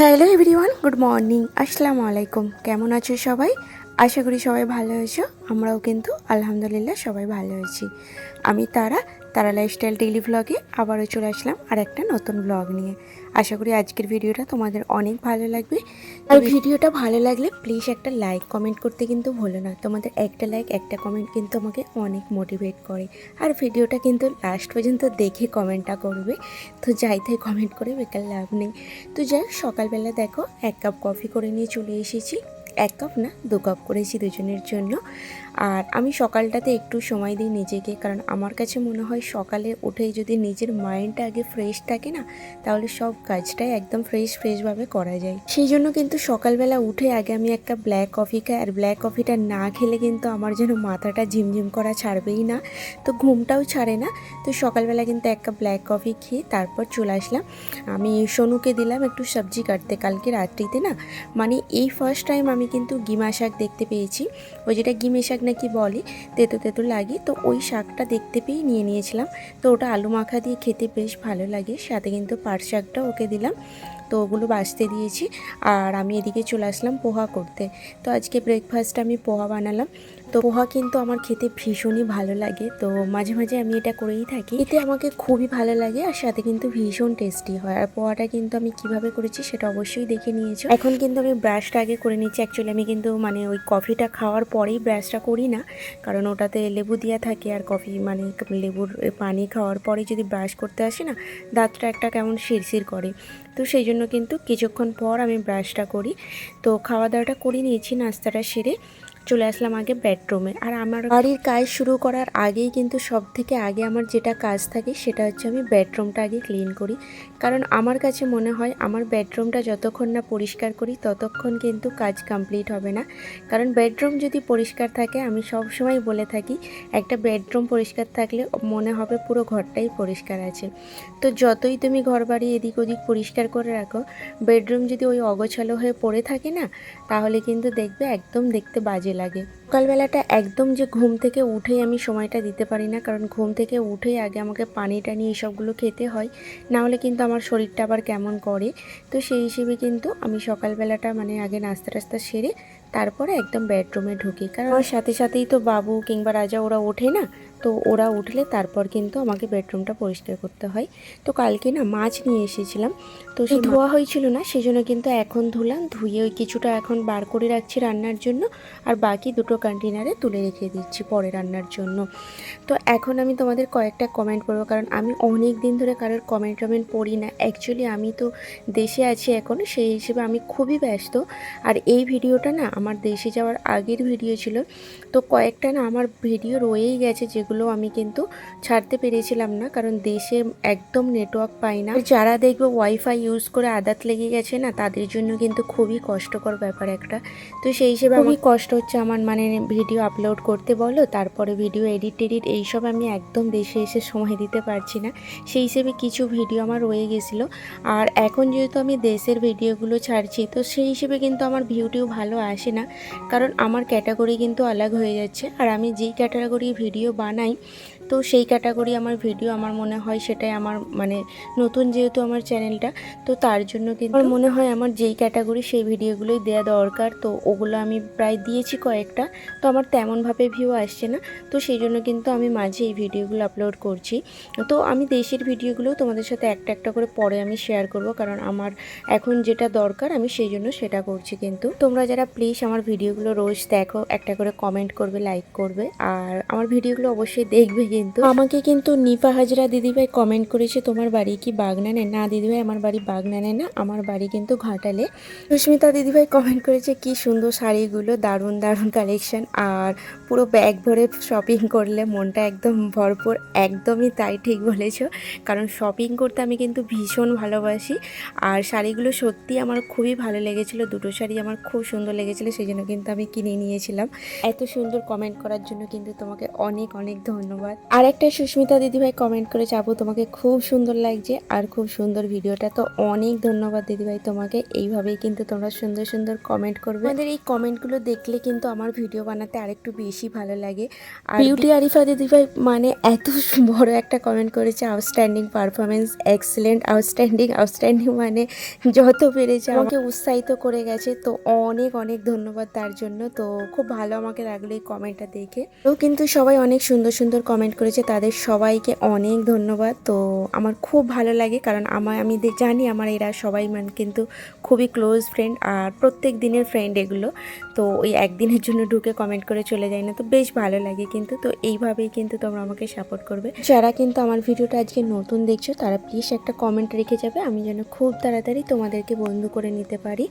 Hello everyone, good morning. আসসালামু আলাইকুম। কেমন আছো সবাই? আশা করি সবাই ভালো হয়েছো আমরাও কিন্তু আলহামদুলিল্লাহ সবাই ভালো আছি। আমি তারা তারা লাইফস্টাইল ডেইলি ব্লগে আবারও চলে আসলাম আর একটা নতুন ব্লগ নিয়ে। আশা করি আজকের ভিডিওটা তোমাদের অনেক ভালো লাগবে। আর ভিডিওটা ভালো লাগলে প্লিজ একটা লাইক কমেন্ট করতে কিন্তু ভুলো না। তোমাদের একটা লাইক একটা কমেন্ট কিন্তু আমাকে অনেক মোটিভেট করে। আর ভিডিওটা কিন্তু লাস্ট পর্যন্ত দেখে কমেন্টটা করবে। তো যাই তাই কমেন্ট করে বেকার লাভ নেই। তো যাই হোক, সকালবেলা দেখো এক কাপ কফি করে নিয়ে চলে এসেছি। এক কাপ না দু কাপ করেছি দুজনের জন্য। আর আমি সকালটাতে একটু সময় দিই নিজেকে, কারণ আমার কাছে মনে হয় সকালে উঠেই যদি নিজের মাইন্ডটা আগে ফ্রেশ থাকে না, তাহলে সব কাজটাই একদম ফ্রেশ ফ্রেশভাবে করা যায়। সেই জন্য কিন্তু সকালবেলা উঠে আগে আমি একটা ব্ল্যাক কফি খাই, আর ব্ল্যাক কফিটা না খেলে কিন্তু আমার যেন মাথাটা ঝিমঝিম করা ছাড়বেই না। তো ঘুমটাও ছাড়ে না, তো সকালবেলা কিন্তু এক কাপ ব্ল্যাক কফি খেয়ে তারপর চলে আসলাম। আমি সোনুকে দিলাম একটু সবজি কাটতে, কালকে রাত্রিতে না? মানে এই ফার্স্ট টাইম আমি কিন্তু গিমা শাক দেখতে পেয়েছি। ওই যেটা গিমে শাক নাকি বলে? তেতো তেতো লাগে। তো ওই শাকটা দেখতে পেয়েই নিয়ে নিয়েছিলাম। তো ওটা আলু মাখা দিয়ে খেতে বেশ ভালো লাগে। সাথে কিন্তু পাট শাকটা ওকে দিলাম। তো ওগুলো বাঁচতে দিয়েছি। আর আমি এদিকে চলে আসলাম পোহা করতে। তো আজকে ব্রেকফাস্ট আমি পোহা বানালাম। তো পোহা কিন্তু আমার খেতে ভীষণই ভালো লাগে। তো মাঝে মাঝে আমি এটা করেই থাকি। এতে আমাকে খুবই ভালো লাগে আর সাথে কিন্তু ভীষণ টেস্টি হয়। আর পোহাটা কিন্তু আমি কীভাবে করেছি সেটা অবশ্যই দেখে নিয়েছো। এখন কিন্তু আমি ব্রাশটা আগে করে নিচ্ছি অ্যাকচুয়ালি আমি কিন্তু মানে ওই কফিটা খাওয়ার পরেই ব্রাশটা করি না। কারণ ওটাতে লেবু দেওয়া থাকে আর কফি মানে লেবুর পানি খাওয়ার পরে যদি ব্রাশ করতে আসে না, দাঁতটা একটা কেমন শিরশির করে। তো সেই জন্য কিন্তু কিছুক্ষণ পর আমি ব্রাশটা করি। তো খাওয়া দাওয়াটা করে নিয়েছি নাস্তাটা সেরে। চলে আসলাম আগে বেডরুমে আর আমার বাড়ির কাজ শুরু করার আগেই কিন্তু সব থেকে আগে আমার যেটা কাজ থাকে সেটা হচ্ছে আমি বেডরুমটা আগে ক্লিন করি। কারণ আমার কাছে মনে হয় আমার বেডরুমটা যতক্ষণ না পরিষ্কার করি ততক্ষণ কিন্তু কাজ কমপ্লিট হবে না। কারণ বেডরুম যদি পরিষ্কার থাকে, আমি সব সময় বলে থাকি, একটা বেডরুম পরিষ্কার থাকলে মনে হবে পুরো ঘরটাই পরিষ্কার আছে। তো যতই তুমি ঘর বাড়ি এদিক ওদিক পরিষ্কার করে রাখো বেডরুম যদি ওই অগোছালো হয়ে পড়ে থাকে না, তাহলে কিন্তু দেখবে একদম দেখতে বাজে লাগে। সকালবেলাটা একদম যে ঘুম থেকে উঠেই আমি সময়টা দিতে পারি না, কারণ ঘুম থেকে উঠেই আগে আমাকে পানি টানি এসবগুলো খেতে হয় না হলে কিন্তু আমার শরীরটা আবার কেমন করে। তো সেই হিসেবে কিন্তু আমি সকালবেলাটা মানে আগে নাস্তা টাস্তা সেরে তারপরে একদম বেডরুমে ঢুকি। কারণ আমার সাথে সাথেই তো বাবু কিংবা রাজা ওরা ওঠে না তো ওরা উঠলে তারপর কিন্তু আমাকে বেডরুমটা পরিষ্কার করতে হয়। তো কালকে না মাছ নিয়ে এসেছিলাম। তো সে ধোয়া হয়েছিল না সেই জন্য কিন্তু এখন ধুলাম ধুয়ে ওই কিছুটা এখন বার করে রাখছি রান্নার জন্য। আর বাকি দুটো কন্টেনারে তুলে রেখে দিচ্ছি পরে রান্নার জন্য। তো এখন আমি তোমাদের কয়েকটা কমেন্ট করব কারণ আমি অনেক দিন ধরে কারোর কমেন্ট টমেন্ট পড়ি না। অ্যাকচুয়ালি আমি তো দেশে আছি এখন সেই হিসেবে আমি খুবই ব্যস্ত। আর এই ভিডিওটা না আমার দেশে যাওয়ার আগের ভিডিও ছিল। তো কয়েকটা না আমার ভিডিও রয়েই গেছে যেগুলো আমি কিন্তু ছাড়তে পেরেছিলাম না কারণ দেশে একদম নেটওয়ার্ক পাই না। যারা দেখবে ওয়াইফাই ইউজ করে আদাত লেগে গেছে না তাদের জন্য কিন্তু খুবই কষ্টকর ব্যাপার একটা। তো সেই হিসেবে খুবই কষ্ট হচ্ছে আমার মানে ভিডিও আপলোড করতে বলো তারপরে ভিডিও এডিট টেডিট এইসব আমি একদম দেশে এসে সময় দিতে পারছি না। সেই হিসেবে কিছু ভিডিও আমার রয়ে গেছিল। আর এখন যেহেতু আমি দেশের ভিডিওগুলো ছাড়ছি তো সেই হিসেবে কিন্তু আমার ভিউটিও ভালো আসে না। কারণ আমার ক্যাটাগরি কিন্তু আলাগ হয়ে যাচ্ছে। আর আমি যেই ক্যাটাগরি ভিডিও বানাই নাই তো সেই ক্যাটাগরি আমার ভিডিও আমার মনে হয় সেটাই আমার মানে নতুন যেহেতু আমার চ্যানেলটা তো তার জন্য কিন্তু আমার মনে হয় আমার যেই ক্যাটাগরি সেই ভিডিওগুলোই দেওয়া দরকার। তো ওগুলো আমি প্রায় দিয়েছি কয়েকটা, তো আমার তেমনভাবে ভিউ আসছে না। তো সেই জন্য কিন্তু আমি মাঝে এই ভিডিওগুলো আপলোড করছি। তো আমি দেশের ভিডিওগুলো তোমাদের সাথে একটা একটা করে পরে আমি শেয়ার করব, কারণ আমার এখন যেটা দরকার আমি সেই জন্য সেটা করছি কিন্তু। তোমরা যারা প্লিজ আমার ভিডিওগুলো রোজ দেখো, একটা করে কমেন্ট করবে লাইক করবে, আর আমার ভিডিওগুলো অবশ্যই দেখবে কিন্তু আমাকে কিন্তু নিপা হাজরা দিদিভাই কমেন্ট করেছে, তোমার বাড়ি কি বাগনানে না দিদিভাই আমার বাড়ি বাগনা বাগনানে না, আমার বাড়ি কিন্তু ঘাটালে। সুস্মিতা দিদিভাই কমেন্ট করেছে, কি সুন্দর শাড়িগুলো, দারুণ দারুণ কালেকশন আর পুরো ব্যাগ ভরে শপিং করলে মনটা একদম ভরপুর। একদমই তাই ঠিক বলেছ, কারণ শপিং করতে আমি কিন্তু ভীষণ ভালোবাসি, আর শাড়িগুলো সত্যি আমার খুবই ভালো লেগেছিলো, দুটো শাড়ি আমার খুব সুন্দর লেগেছিলো সেই জন্য কিন্তু আমি কিনে নিয়েছিলাম। এত সুন্দর কমেন্ট করার জন্য কিন্তু তোমাকে অনেক অনেক ধন্যবাদ। আর একটা সুস্মিতা দিদিভাই কমেন্ট করে যাব তোমাকে খুব সুন্দর লাগছে আর খুব সুন্দর ভিডিওটা। তো অনেক ধন্যবাদ দিদিভাই তোমাকে। এইভাবেই কিন্তু তোমরা সুন্দর সুন্দর কমেন্ট করবে। আমাদের এই কমেন্টগুলো দেখলে কিন্তু আমার ভিডিও বানাতে আরেকটু বেশি ভালো লাগে। আর বিউটি আরিফা দিদিভাই মানে এত বড় একটা কমেন্ট করেছে outstanding performance excellent outstanding outstanding মানে যত পেরেছে আমাকে উৎসাহিত করে গেছে। তো অনেক অনেক ধন্যবাদ তার জন্য। তো খুব ভালো আমাকে লাগল এই কমেন্টটা দেখে। তো কিন্তু সবাই অনেক সুন্দর সুন্দর কমেন্ট করেছে, তাদের সবাইকে অনেক ধন্যবাদ। তো আমার খুব ভালো লাগে, কারণ আমার, আমি জানি আমার এরা সবাই মানে কিন্তু খুবই ক্লোজ ফ্রেন্ড আর প্রত্যেক দিনের ফ্রেন্ড এগুলো। তো ওই একদিনের জন্য ঢুকে কমেন্ট করে চলে যায় না, তো বেশ ভালো লাগে কিন্তু। তো এইভাবেই কিন্তু তোমরা আমাকে সাপোর্ট করবে। যারা কিন্তু আমার ভিডিওটা আজকে নতুন দেখছ, তারা প্লিজ একটা কমেন্ট রেখে যাবে, আমি যেন খুব তাড়াতাড়ি তোমাদেরকে বন্ধু করে নিতে পারি।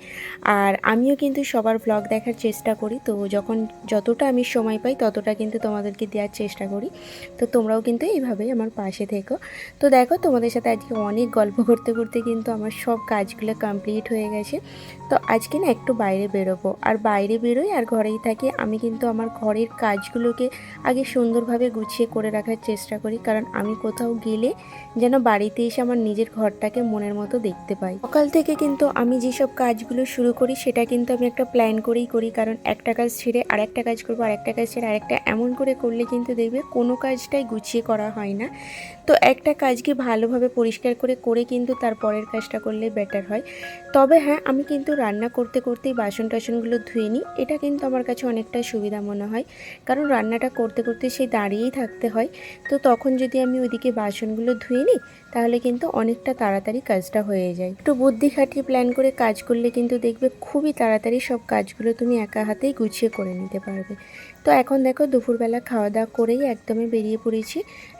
আর আমিও কিন্তু সবার ব্লগ দেখার চেষ্টা করি, তো যখন যতটা আমি সময় পাই, ততটা কিন্তু তোমাদেরকে দেওয়ার চেষ্টা করি। তো তোমরাও কিন্তু এইভাবেই আমার পাশে থেকো। তো দেখো, তোমাদের সাথে আজকে অনেক গল্প করতে করতে কিন্তু আমার সব কাজগুলো কমপ্লিট হয়ে গেছে। তো আজকে না একটু বাইরে বেরোবো। আর বাইরে বেরোই আর ঘরেই থাকি, আমি কিন্তু আমার ঘরের কাজগুলোকে আগে সুন্দরভাবে গুছিয়ে করে রাখার চেষ্টা করি। কারণ আমি কোথাও গেলে যেন বাড়িতে এসে আমার নিজের ঘরটাকে মনের মতো দেখতে পাই। সকাল থেকে কিন্তু আমি যেসব কাজগুলো শুরু করি, সেটা কিন্তু আমি একটা প্ল্যান করেই করি। কারণ একটা কাজ ছেড়ে আর একটা কাজ করব আর একটা কাজ ছেড়ে আরেকটা, এমন করে করলে কিন্তু দেখবে কোনো কাজটাই গুছিয়ে করা হয় না। তো একটা কাজকে ভালোভাবে পরিষ্কার করে করে কিন্তু তার পরের কাজটা করলে বেটার হয়। তবে হ্যাঁ আমি কিন্তু রান্না করতে করতেই বাসন টাসনগুলো ধুয়ে নিই। এটা কিন্তু আমার কাছে অনেকটা সুবিধা মনে হয়। কারণ রান্নাটা করতে করতে সেই দাঁড়িয়েই থাকতে হয়। তো তখন যদি আমি ওইদিকে বাসনগুলো ধুয়ে নিই, তাহলে কিন্তু অনেকটা তাড়াতাড়ি কাজটা হয়ে যায়। একটু বুদ্ধি খাটিয়ে প্ল্যান করে কাজ করলে কিন্তু দেখবে খুবই তাড়াতাড়ি সব কাজগুলো তুমি একা হাতেই গুছিয়ে করে নিতে পারবে। তো এখন দেখো দুপুরবেলা খাওয়া দাওয়া করেই একদমই বেরিয়ে পড়েছি।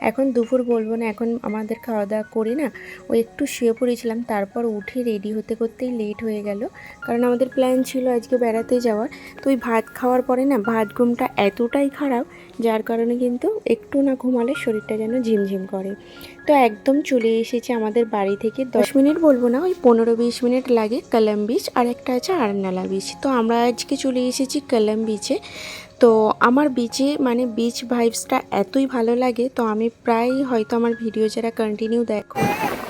এখন দুপুর বলব না, এখন আমাদের খাওয়া দাওয়া করি না, ও একটু শুয়ে পড়েছিলাম, তারপর উঠে রেডি হতে করতেই লেট হয়ে গেল। কারণ আমাদের প্ল্যান ছিল আজকে বেড়াতে যাওয়ার। তো ওই ভাত খাওয়ার পরে না, ভাত ঘুমটা এতটাই খারাপ, যার কারণে কিন্তু একটু না ঘুমালে শরীরটা যেন ঝিমঝিম করে। তো একদম চলে এসেছে আমাদের বাড়ি থেকে। দশ মিনিট বলব না, ওই পনেরো বিশ মিনিট লাগে কলম বিচ, আর একটা আছে আরনালা বিচ। তো আমরা আজকে চলে এসেছি কলম বিচে। তো আমার বিচে মানে বিচ ভাইবসটা এতই ভালো লাগে, তো আমি প্রায় হয়তো আমার ভিডিও যারা কন্টিনিউ দেখো,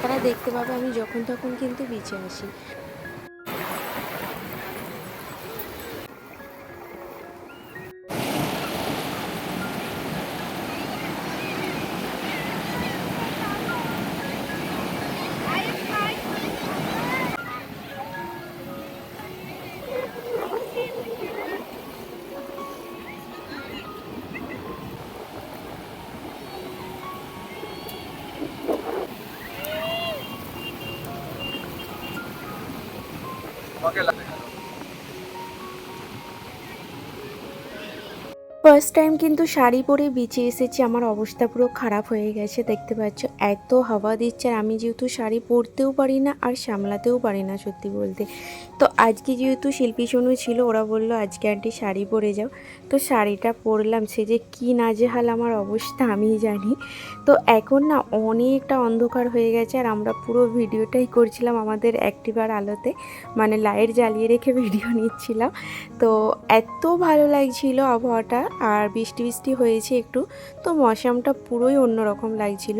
তারা দেখতে পাবে আমি যখন তখন কিন্তু বিচে আসি। ফার্স্ট টাইম কিন্তু শাড়ি পরে বিচে এসেছি, আমার অবস্থা পুরো খারাপ হয়ে গেছে, দেখতে পাচ্ছ। এত হাওয়া দিচ্ছে আর আমি যেহেতু শাড়ি পরতেও পারি না আর সামলাতেও পারি না সত্যি বলতে। তো আজকে যেহেতু শিল্পী সোনু ছিল, ওরা বলল, আজকে আন্টি শাড়ি পরে যাও। তো শাড়িটা পরলাম, সে যে কী নাজেহাল আমার অবস্থা আমিই জানি। তো এখন না অনেকটা অন্ধকার হয়ে গেছে আর আমরা পুরো ভিডিওটাই করছিলাম আমাদের অ্যাক্টিভার আলোতে মানে লাইট জ্বালিয়ে রেখে ভিডিও নিচ্ছিলাম। তো এত ভালো লাগছিল আবহাওয়াটা আর বৃষ্টি বৃষ্টি হয়েছে একটু, তো মশামটা পুরোই অন্যরকম লাগছিল।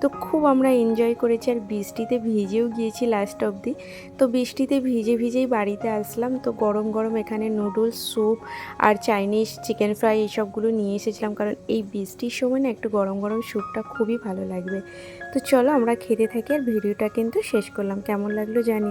তো খুব আমরা এনজয় করেছি আর বৃষ্টিতে ভিজেও গিয়েছি লাস্ট অবধি। তো বৃষ্টিতে ভিজে ভিজেই বাড়িতে আসলাম, তো গরম গরম এখানে নুডলস স্যুপ আর চাইনিজ চিকেন ফ্রাই এইসবগুলো নিয়ে এসেছিলাম। কারণ এই বৃষ্টির সময় না একটু গরম গরম স্যুপটা খুবই ভালো লাগবে। তো চলো আমরা খেতে থাকি আর ভিডিওটা কিন্তু শেষ করলাম। কেমন লাগল জানিও।